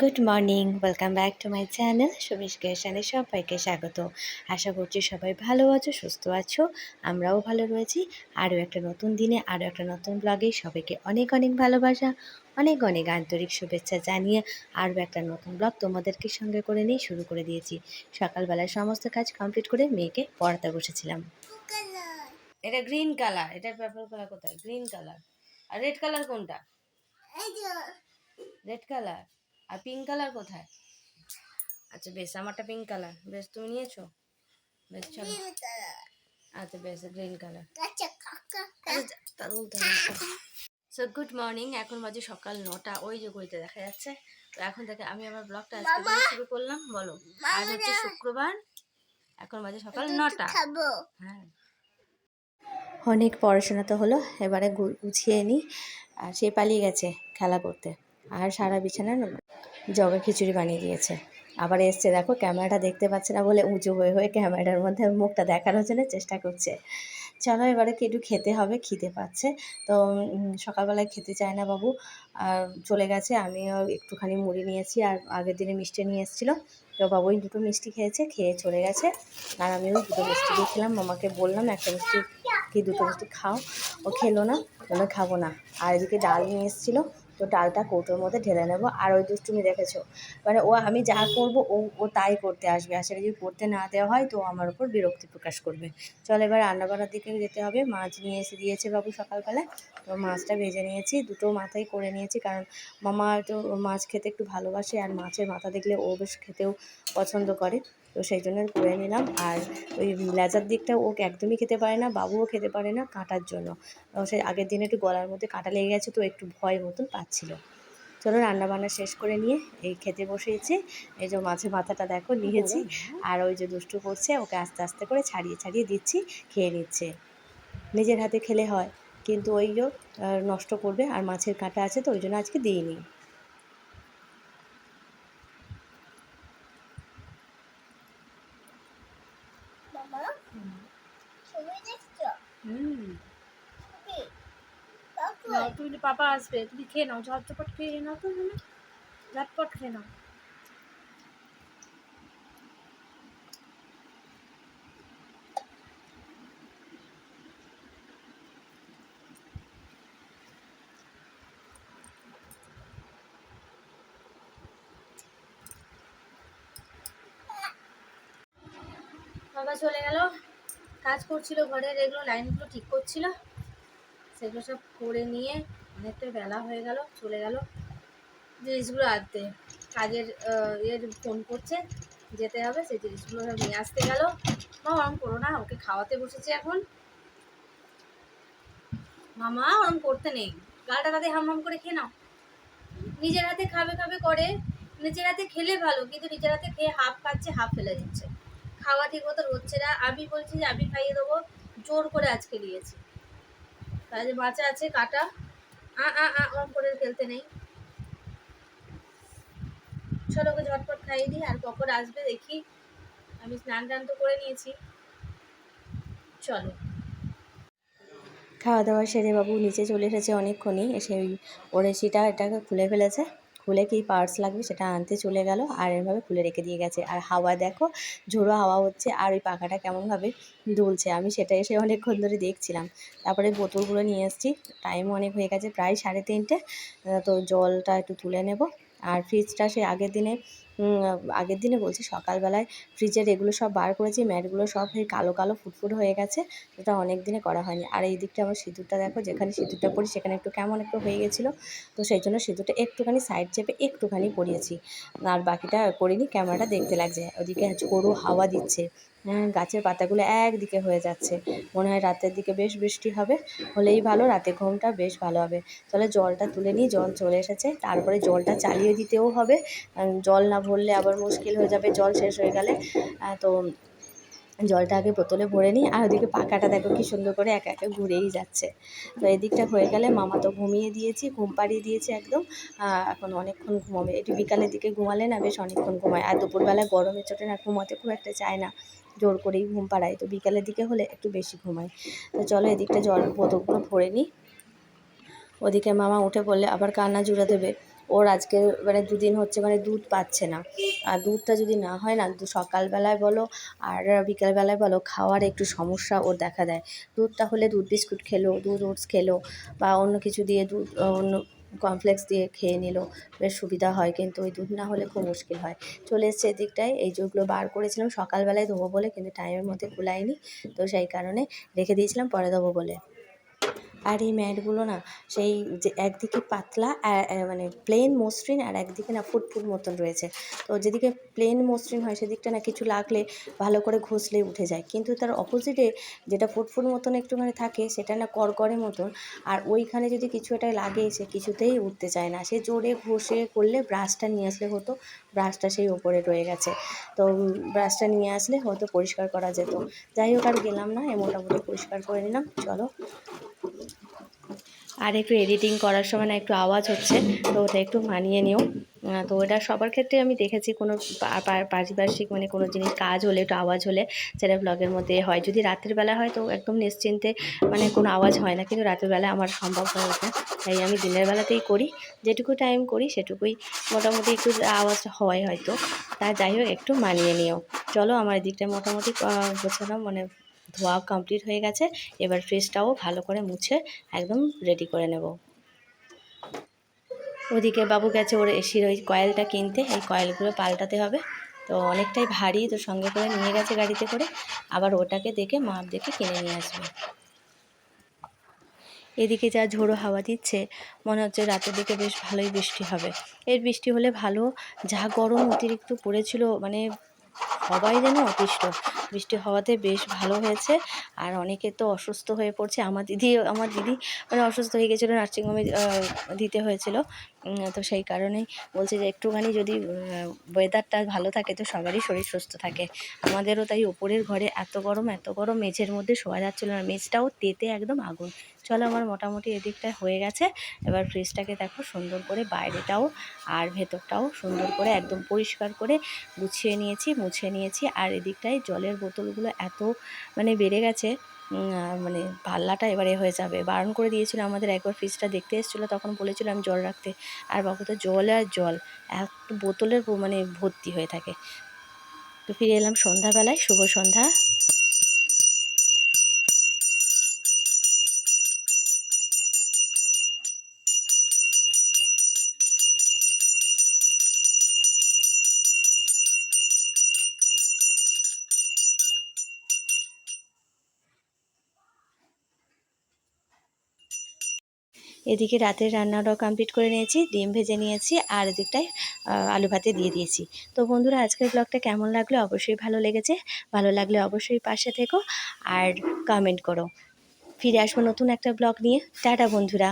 Good morning welcome back to my channel Sumish ক্রিয়েশনে সবাইকে স্বাগত। আশা করছি সবাই ভালো আছো সুস্থ আছো। আমরাও ভালো রয়েছি। আরও একটা নতুন দিনে আরও একটা নতুন ব্লগে সবাইকে অনেক অনেক ভালোবাসা অনেক অনেক আন্তরিক শুভেচ্ছা জানিয়ে আরও একটা নতুন ব্লগ তোমাদেরকে সঙ্গে করে নিয়ে শুরু করে দিয়েছি। সকালবেলায় সমস্ত কাজ কমপ্লিট করে মেয়েকে পড়াতে বসেছিলাম। এটা গ্রিন কালার এটা পার্পল কালার কোথায়? গ্রিন কালার আর রেড কালার কোনটা? রেড কালার আর পিঙ্ক কালার কোথায়? আচ্ছা বেশ আমারটা পিঙ্ক কালার বেশ তুমি নিয়েছো? বেশ চলো। আচ্ছা বেশ green colour so good morning এখন বাজে সকাল নটা। ওই যে ঘড়িতে দেখা যাচ্ছে। তো এখন থেকে আমি আমার ব্লগটা আজকে থেকে শুরু করলাম। বলো আজ হচ্ছে শুক্রবার। এখন বাজে সকাল নটা। হ্যাঁ। অনেক পড়াশোনা তো হলো এবারে গুছিয়ে নিই আর সে পালিয়ে গেছে খেলা করতে। আর সারা বিছানা জগা খিচুড়ি বানিয়ে দিয়েছে। আবার এসছে, দেখো, ক্যামেরাটা দেখতে পাচ্ছে না বলে উঁচু হয়ে হয়ে ক্যামেরাটার মধ্যে মুখটা দেখানোর জন্য চেষ্টা করছে। চলো, এবারে কি একটু খেতে হবে, খিদে পাচ্ছে। তো সকালবেলায় খেতে চায় না বাবু। আর চলে গেছে, আমিও একটুখানি মুড়ি নিয়েছি আর আগের দিনে মিষ্টি নিয়ে এসেছিল। তো বাবুই দুটো মিষ্টি খেয়েছে, খেয়ে চলে গেছে। আর আমিও দুটো মিষ্টি দিয়ে খেলাম, মামাকে বললাম, একটা মিষ্টি, কি দুটো মিষ্টি খাও। ও খেলো না বলে খাব না। আর এদিকে ডাল নিয়ে এসেছিল। তো ডালটা কৌটোর মধ্যে ঢেলে নেব। আর ওই দুষ্টুমি দেখেছ? মানে ও, আমি যা করব, ও ও তাই করতে আসবে। আর সেটা যদি করতে না দেওয়া হয়, তো আমার উপর বিরক্তি প্রকাশ করবে। চল এবার রান্নাবান্নার দিকে যেতে হবে। মাছ নিয়ে এসে দিয়েছে বাবু সকালবেলায় তো মাছটা ভেজে নিয়েছি। দুটো মাথাই করে নিয়েছি, কারণ মামা তো মাছ খেতে একটু ভালোবাসে, আর মাছের মাথা দেখলে ও বেশ খেতেও পছন্দ করে। তো সেই জন্য করে নিলাম। আর ওই লেজার দিকটা ও একদমই খেতে পারে না, বাবুও খেতে পারে না কাঁটার জন্য। সেই আগের দিনে একটু গলার মধ্যে কাঁটা লেগে গেছে তো একটু ভয় মতন পাচ্ছিল। চলো রান্না বান্না শেষ করে নিয়ে এই খেতে বসেছি। এই যে মাছের মাথাটা দেখো নিয়েছি। আর ওই যে দুষ্টু করছে, ওকে আস্তে আস্তে করে ছাড়িয়ে ছাড়িয়ে দিচ্ছি, খেয়ে নিচ্ছে। নিজের হাতে খেলে হয়, কিন্তু ওই নষ্ট করবে আর মাছের কাঁটা আছে তো ওই জন্য আজকে দিইনি। তুমি পাপা আসবে তুমি খেয়ে নাও ঝটঝপট খেয়ে নাও তো ঝটপট খেয়ে নাও। বাবা চলে গেল। কাজ করছিল ঘরের এগুলো লাইনগুলো ঠিক করছিল। সেগুলো সব করে নিয়ে অনেকটা বেলা হয়ে গেল, চলে গেল জিনিসগুলো আনতে। কাজের ইয়ের ফোন করছে, যেতে হবে, সেই জিনিসগুলো সব নিয়ে আসতে গেল। মা, ওরম করো না, ওকে খাওয়াতে বসেছে এখন। মামা, ওরম করতে নেই। গালটা তাতে হাম হাম করে খেয়ে নাও। নিজের হাতে খাবে খাবে করে, নিজের হাতে খেলে ভালো, কিন্তু নিজের হাতে খেয়ে হাফ খাচ্ছে, হাফ ফেলে দিচ্ছে। খাওয়া ঠিক মতো হচ্ছে না। আমি বলছি যে, আমি খাইয়ে দেবো। জোর করে আজকে দিয়েছি। কাজে বাঁচা আছে, কাটা। আ আ আ, ওরম করে খেলতে নেই। ছোটকে ঝটপট খাইয়ে দিই, আর কখন আসবে দেখি। আমি স্নান টান তো করে নিয়েছি। চলো। খাওয়া দাওয়া সেরে বাবু নিচে চলে এসেছে অনেকক্ষণই। এসে ওই ওরেসিটা এটাকে খুলে ফেলেছে। খুলে কি পার্টস লাগবে সেটা আনতে চলে গেল আর এভাবে খুলে রেখে দিয়ে গেছে। আর হাওয়া দেখো, ঝোড়ো হাওয়া হচ্ছে আর ওই পাখাটা কেমনভাবে দুলছে। আমি সেটা এসে অনেকক্ষণ ধরে দেখছিলাম। তারপরে বোতলগুলো নিয়ে এসেছি। টাইম অনেক হয়ে গেছে, প্রায় সাড়ে তিনটে। তো জলটা একটু তুলে নেব। আর ফ্রিজটা সে আগের দিনে আগের দিনে বলছি সকালবেলায় ফ্রিজের এগুলো সব বার করেছি, ম্যাটগুলো সব কালো কালো ফুটফুট হয়ে গেছে এটা অনেক দিনে করা হয়নি। আর এই দিকটা আমার সিঁদুরটা দেখো, যেখানে সিঁদুরটা পড়ি সেখানে একটু কেমন একটু হয়ে গেছিল, তো সেই জন্য সিঁদুরটা একটুখানি সাইড চেপে একটুখানি পরিয়েছি। আর বাকিটা করিনি ক্যামেরাটা দেখতে লাগছে। ওদিকে গরু হাওয়া দিচ্ছে হ্যাঁ গাছের পাতাগুলো একদিকে হয়ে যাচ্ছে। মনে হয় রাতের দিকে বেশ বৃষ্টি হবে, হলেই ভালো, রাতে ঘুমটা বেশ ভালো হবে। তাহলে জলটা তুলে নিই, জল চলে এসেছে, তারপরে জলটা চালিয়ে দিতেও হবে জল না ভরলে আবার মুশকিল হয়ে যাবে, জল শেষ হয়ে গেলে। তো জলটা আগে বোতলে ভরে নিই। আর ওদিকে পাখাটা দেখো কি সুন্দর করে একা একা ঘুরেই যাচ্ছে। তো এদিকটা হয়ে গেলে মামা তো ঘুমিয়ে দিয়েছি, ঘুম পাড়িয়ে দিয়েছি একদম। এখন অনেকক্ষণ ঘুমাবে। একটু বিকালের দিকে ঘুমালে না বেশ অনেকক্ষণ ঘুমায়। আর দুপুরবেলা গরমের চোটে না ঘুমাতে খুব একটা চায় না। জোর করেই ঘুম পাড়ায়। তো বিকালের দিকে হলে একটু বেশি ঘুমায়। তো চলো এদিকটা জল বোতলগুলো ভরে নিই। ওদিকে মামা উঠে পড়লে আবার কান্না জুড়ে দেবে। ওর আজকে মানে দুদিন হচ্ছে মানে দুধ পাচ্ছে না। আর দুধটা যদি না হয় না সকালবেলায় বলো আর বিকালবেলায় বলো, খাওয়ার একটু সমস্যা ওর দেখা দেয়। দুধটা হলে দুধ বিস্কুট খেলো, দুধ ওটস খেলো বা অন্য কিছু দিয়ে দুধ, অন্য কমপ্লেক্স দিয়ে খেয়ে নিল, বেশ সুবিধা হয়। কিন্তু ওই দুধ না হলে খুব মুশকিল হয়। চলে এসছে এদিকটায়, এই যেগুলো বার করেছিলাম, সকালবেলায় দেবো বলে, কিন্তু টাইমের মধ্যে কুলায়নি। তো সেই কারণে রেখে দিয়েছিলাম, পরে দেবো বলে। আর এই ম্যাটগুলো না সেই যে একদিকে পাতলা মানে প্লেন মসৃণ আর একদিকে না ফুটফুট মতন রয়েছে। তো যেদিকে প্লেন মসৃণ হয় সেদিকটা না কিছু লাগলে ভালো করে ঘষলে উঠে যায়। কিন্তু তার অপোজিটে যেটা ফুটফুট মতন একটুখানি থাকে সেটা না করকরে মতন আর ওইখানে যদি কিছু একটা লাগে সে কিছুতেই উঠতে চায় না। সে জোরে ঘষে করলে ব্রাশটা নিয়ে আসলে হতো ব্রাশটা সেই ওপরে রয়ে গেছে। তো ব্রাশটা নিয়ে আসলে হয়তো পরিষ্কার করা যেত। যাই হোক আর গেলাম না মোটামুটি পরিষ্কার করে নিলাম। চলো। আর একটু এডিটিং করার সময় না একটু আওয়াজ হচ্ছে, তো ওটা একটু মানিয়ে নিও। তো ওটা সবার ক্ষেত্রে আমি দেখেছি কোনো পারিপার্শ্বিক মানে কোনো জিনিস কাজ হলে, একটু আওয়াজ হলে সেটা ব্লগের মধ্যে হয়। যদি রাতের বেলা হয় তো একদম নিশ্চিন্তে মানে কোনো আওয়াজ হয় না, কিন্তু রাতের বেলা আমার সম্ভব হয়ে ওঠে তাই আমি দিনের বেলাতেই করি, যেটুকু টাইম করি সেটুকুই মোটামুটি একটু আওয়াজ হয় হয়তো। তা যাই হোক, একটু মানিয়ে নিও। চলো, আমার এদিকটা মোটামুটি গোছানো মানে ধোয়া কমপ্লিট হয়ে গেছে, এবার ফ্রিজটাও ভালো করে মুছে একদম রেডি করে নেব। ওদিকে বাবু গেছে ওর এসির ওই কয়েলটা কিনতে, এই কয়েলগুলো পাল্টাতে হবে। তো অনেকটাই ভারী, তো সঙ্গে করে নিয়ে গেছে গাড়িতে করে, আবার ওটাকে দেখে মাপ দেখে কিনে নিয়ে আসবে। এদিকে যা ঝোড়ো হাওয়া দিচ্ছে, মনে হচ্ছে রাতের দিকে বেশ ভালোই বৃষ্টি হবে। এর বৃষ্টি হলে ভালো, যা গরম অতিরিক্ত পড়েছিল মানে সবাই যেন অতিষ্ঠ। বৃষ্টি হওয়াতে বেশ ভালো হয়েছে। আর অনেকে তো অসুস্থ হয়ে পড়ছে। আমার দিদি আমার দিদি মানে অসুস্থ হয়ে গেছিল নার্সিংহোমে দিতে হয়েছিল। তো সেই কারণেই বলছে যে একটুখানি যদি ওয়েদারটা ভালো থাকে তো সবারই শরীর সুস্থ থাকে। আমাদেরও তাই ওপরের ঘরে এত গরম এত গরম, মেঝের মধ্যে শোয়া যাচ্ছিল না। মেঝটাও তেতে একদম আগুন। চলো আমার মোটামুটি এদিকটায় হয়ে গেছে। এবার ফ্রিজটাকে দেখো সুন্দর করে বাইরেটাও আর ভেতরটাও সুন্দর করে একদম পরিষ্কার করে গুছিয়ে নিয়েছি, মুছে নিয়েছি। আর এদিকটায় জলের বোতলগুলো এত মানে বেড়ে গেছে মানে পাল্লাটা এবারে হয়ে যাবে। বারণ করে দিয়েছিল আমাদের, একবার ফ্রিজটা দেখতে এসেছিল, তখন বলেছিলাম জল রাখতে। আর বাবু তো জল আর জল এক বোতলের মানে ভর্তি হয়ে থাকে। তো ফিরে এলাম সন্ধ্যাবেলায়, শুভ সন্ধ্যা। এদিকে রাতের রান্নাটাও কমপ্লিট করে নিয়েছি, ডিম ভেজে নিয়েছি, আর এদিকটায় আলু ভাতে দিয়ে দিয়েছি। তো বন্ধুরা, আজকের ব্লগটা কেমন লাগল? অবশ্যই ভালো লেগেছে। ভালো লাগলে অবশ্যই পাশে থেকো আর কমেন্ট করো। ফিরে আসব নতুন একটা ব্লগ নিয়ে। টাটা বন্ধুরা।